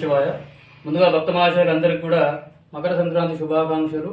శివాయ. ముందుగా భక్త మహాశయులందరికీ కూడా మకర సంక్రాంతి శుభాకాంక్షలు.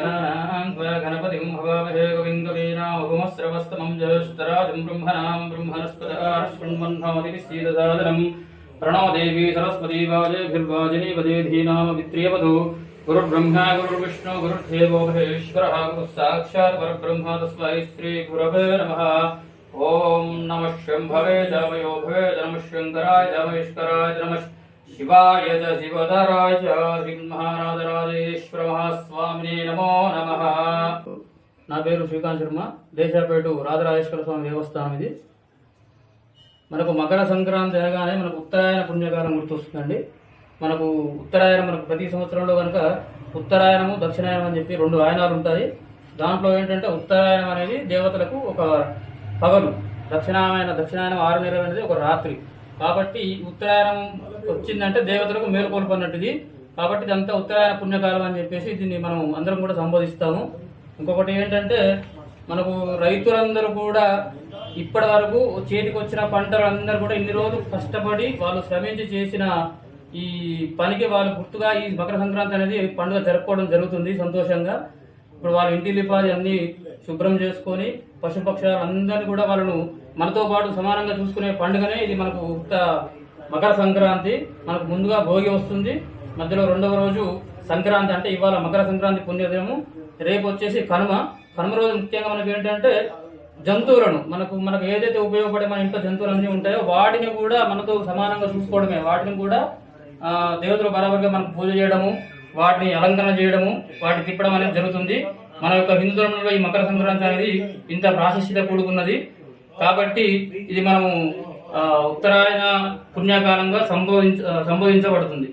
गणानां गणपतिं भवामहे गोविन्दवीनामभुमस्रवस्तमं जयस्तराजं ब्रह्मणां ब्रह्मणस्पदाशृण्वन्नादिशीलसादनं प्रणो देवी सरस्वती वाजेभिर्वाजिनीवदेधीनामवित्रियवधू गुरुर्ब्रह्मा गुरुर्विष्णु, गुरुर्देवो महेश्वरः, गुरुस्साक्षात् परब्रह्म तस्मै श्रीगुरवे नमः। ॐ नमः शम्भवे जमयो भवे, जनमः शङ्कराय जमैश्वराय नमः శివాయ శివధరాయ చ నమో నమ. నా పేరు శ్రీకాంత్ శర్మ దేశాపేట రాజరాజేశ్వర స్వామి దేవస్థానం ఇది. మనకు మకర సంక్రాంతి అనగానే మనకు ఉత్తరాయణ పుణ్యకాలం గుర్తొస్తుందండి. మనకు ఉత్తరాయణం మనకు ప్రతి సంవత్సరంలో కనుక ఉత్తరాయణము దక్షిణాయనం అని చెప్పి రెండు ఆయనాలు ఉంటాయి. దాంట్లో ఏంటంటే ఉత్తరాయణం అనేది దేవతలకు ఒక పగలు. దక్షిణాయన దక్షిణాయనం ఆరు నెలలు అనేది ఒక రాత్రి. కాబట్టి ఉత్తరాయణం వచ్చిందంటే దేవతలకు మేలుకొల్పు కాబట్టి ఇదంతా ఉత్తరాయణ పుణ్యకాలం అని చెప్పేసి దీన్ని మనం అందరం కూడా సంబోధిస్తాము. ఇంకొకటి ఏంటంటే మనకు రైతులందరూ కూడా ఇప్పటి వరకు చేతికి వచ్చిన పంటలు అందరూ కూడా ఇన్ని రోజులు కష్టపడి వాళ్ళు శ్రమించి చేసిన ఈ పనికి వాళ్ళు గుర్తుగా ఈ మకర సంక్రాంతి అనేది పండుగ జరుపుకోవడం జరుగుతుంది సంతోషంగా. ఇప్పుడు వాళ్ళ ఇంటి లిపాది అన్ని శుభ్రం చేసుకొని పశుపక్షాలు అందరినీ కూడా వాళ్ళను మనతో పాటు సమానంగా చూసుకునే పండుగనే ఇది మనకు ఉత్త మకర సంక్రాంతి. మనకు ముందుగా భోగి వస్తుంది. మధ్యలో రెండవ రోజు సంక్రాంతి అంటే ఇవాళ మకర సంక్రాంతి పుణ్యదినము. రేపు వచ్చేసి కనుమ. కనుమ రోజు ముఖ్యంగా మనకి ఏంటంటే జంతువులను మనకు మనకు ఏదైతే ఉపయోగపడే మన ఇంట్లో జంతువులు అన్నీ ఉంటాయో వాటిని కూడా మనతో సమానంగా చూసుకోవడమే. వాటిని కూడా దేవతలు బరాబర్గా మనకు పూజ చేయడము వాటిని అలంకరణ చేయడము వాటిని తిప్పడం అనేది జరుగుతుంది. మన యొక్క హిందూ ధర్మంలో ఈ మకర సంక్రాంతి అనేది ఇంత ప్రాశస్త్యత కూడుకున్నది. కాబట్టి ఇది మనము ఉత్తరాయణ పుణ్యకాలంగా సంబోధించ సంబోధించబడుతుంది.